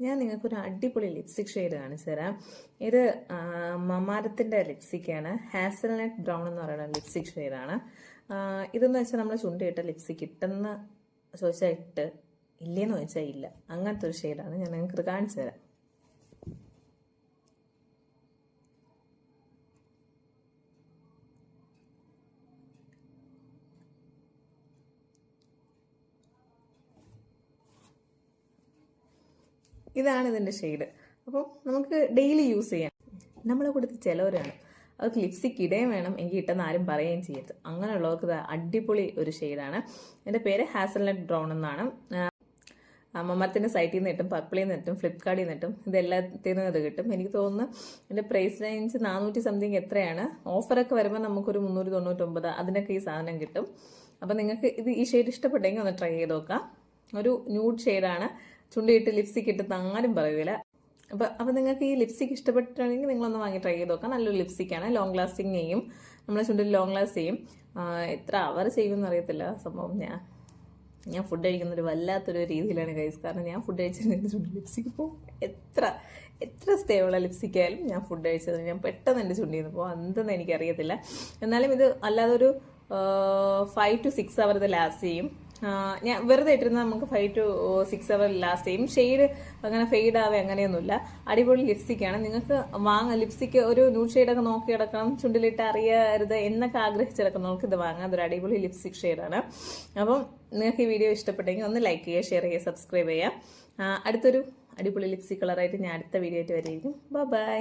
ഞാൻ നിങ്ങൾക്കൊരു അടിപൊളി ലിപ്സ്റ്റിക് ഷെയ്ഡ് കാണിച്ചു തരാം. ഇത് മമാരത്തിന്റെ ലിപ്സ്റ്റിക്കാണ് ഹാസൽനട്ട് ബ്രൗൺ എന്ന് പറയുന്ന ലിപ്സ്റ്റിക് ഷെയ്ഡാണ് ഇതെന്ന് വെച്ചാൽ നമ്മൾ ചുണ്ടിയിട്ട ലിപ്സ്റ്റിക് ഇട്ടെന്ന് ചോദിച്ചാൽ ഇട്ട് ഇല്ലേന്ന് ചോദിച്ചാൽ ഇല്ല. അങ്ങനത്തെ ഒരു ഷെയ്ഡാണ് ഞാൻ നിങ്ങൾക്ക് കാണിച്ചു തരാം. ഇതാണ് ഇതിന്റെ ഷെയ്ഡ് അപ്പോൾ നമുക്ക് ഡെയിലി യൂസ് ചെയ്യാം. നമ്മളെ കൊടുത്ത് ചിലവരാണ്. അത് ലിപ്സ്റ്റിക്ക് ഇടയും വേണം. എനിക്ക് ഇട്ടെന്ന് ആരും പറയുകയും ചെയ്യരുത്. അങ്ങനെയുള്ളവർക്ക് അടിപൊളി ഒരു ഷെയ്ഡാണ് എന്റെ പേര് ഹാസൽനട്ട് ബ്രൗൺ എന്നാണ്. മമ്മത്തിന്റെ സൈറ്റിൽ നിന്ന് കിട്ടും പർപ്പിളിൽ നിന്ന് കിട്ടും ഫ്ലിപ്കാർട്ടിൽ നിന്ന് കിട്ടും. ഇതെല്ലാത്തിൽ നിന്നും ഇത് കിട്ടും. എനിക്ക് തോന്നുന്നു എന്റെ പ്രൈസ് റേഞ്ച് നാനൂറ്റി സംതിങ് എത്രയാണ്? ഓഫറൊക്കെ വരുമ്പോൾ നമുക്കൊരു മുന്നൂറ്റി തൊണ്ണൂറ്റൊമ്പത് അതിനൊക്കെ ഈ സാധനം കിട്ടും. അപ്പം നിങ്ങൾക്ക് ഇത് ഈ ഷെയ്ഡ് ഇഷ്ടപ്പെട്ടെങ്കിൽ ഒന്ന് ട്രൈ ചെയ്ത് നോക്കാം. ഒരു ന്യൂഡ് ഷെയ്ഡാണ് ചുണ്ടിയിട്ട് ലിപ്സ്റ്റിക് ഇട്ടിട്ട് ആരും പറയൂല. അപ്പോൾ അപ്പോൾ നിങ്ങൾക്ക് ഈ ലിപ്സ്റ്റിക് ഇഷ്ടപ്പെട്ടിട്ടുണ്ടെങ്കിൽ നിങ്ങളൊന്ന് വാങ്ങി ട്രൈ ചെയ്ത് നോക്കാം. നല്ലൊരു ലിപ്സ്റ്റിക്കാണ് ലോങ് ലാസ്റ്റിംഗ് ചെയ്യും. നമ്മളെ ചുണ്ടിൽ ലോങ് ലാസ്റ്റ് ചെയ്യും. എത്ര അവർ ചെയ്യുമെന്ന് അറിയത്തില്ല. സംഭവം ഞാൻ ഞാൻ ഫുഡ് കഴിക്കുന്ന ഒരു വല്ലാത്തൊരു രീതിയിലാണ് കൈസ് കാരണം ഞാൻ ഫുഡ് കഴിച്ചിരുന്ന ചുണ്ടി ലിപ്സ്റ്റിക്ക് പോകും എത്ര എത്ര സ്റ്റേവുള്ള ലിപ്സ്റ്റിക് ആയാലും ഞാൻ ഫുഡ് കഴിച്ചത് ഞാൻ പെട്ടെന്ന് എന്റെ ചുണ്ടിൽ നിന്ന് പോകും എന്തെന്ന് എനിക്കറിയത്തില്ല. എന്നാലും ഇത് അല്ലാതെ ഒരു ഫൈവ് ടു സിക്സ് അവർ ഇത് ലാസ്റ്റ് ചെയ്യും. ഞാൻ വെറുതെ ഇട്ടിരുന്ന നമുക്ക് five to six our last ചെയ്യും ഷെയ്ഡ് അങ്ങനെ ഫെയ്ഡ് ആവേ അങ്ങനെയൊന്നുമില്ല. അടിപൊളി ലിപ്സ്റ്റിക് ആണ്. നിങ്ങൾക്ക് വാങ്ങാം. ലിപ്സ്റ്റിക് ഒരു ന്യൂഡ് ഷെയ്ഡൊക്കെ നോക്കി കിടക്കണം ചുണ്ടിലിട്ട് അറിയരുത് എന്നൊക്കെ ആഗ്രഹിച്ചിടക്കണം നമുക്ക് ഇത് വാങ്ങാം. അതൊരു അടിപൊളി ലിപ്സ്റ്റിക് ഷെയ്ഡാണ് അപ്പം നിങ്ങൾക്ക് ഈ വീഡിയോ ഇഷ്ടപ്പെട്ടെങ്കിൽ ഒന്ന് ലൈക്ക് ചെയ്യുക ഷെയർ ചെയ്യുക സബ്സ്ക്രൈബ് ചെയ്യുക. അടുത്തൊരു അടിപൊളി ലിപ്സ്റ്റിക് കളറായിട്ട് ഞാൻ അടുത്ത വീഡിയോ ആയിട്ട് വരെയിരിക്കും ബൈ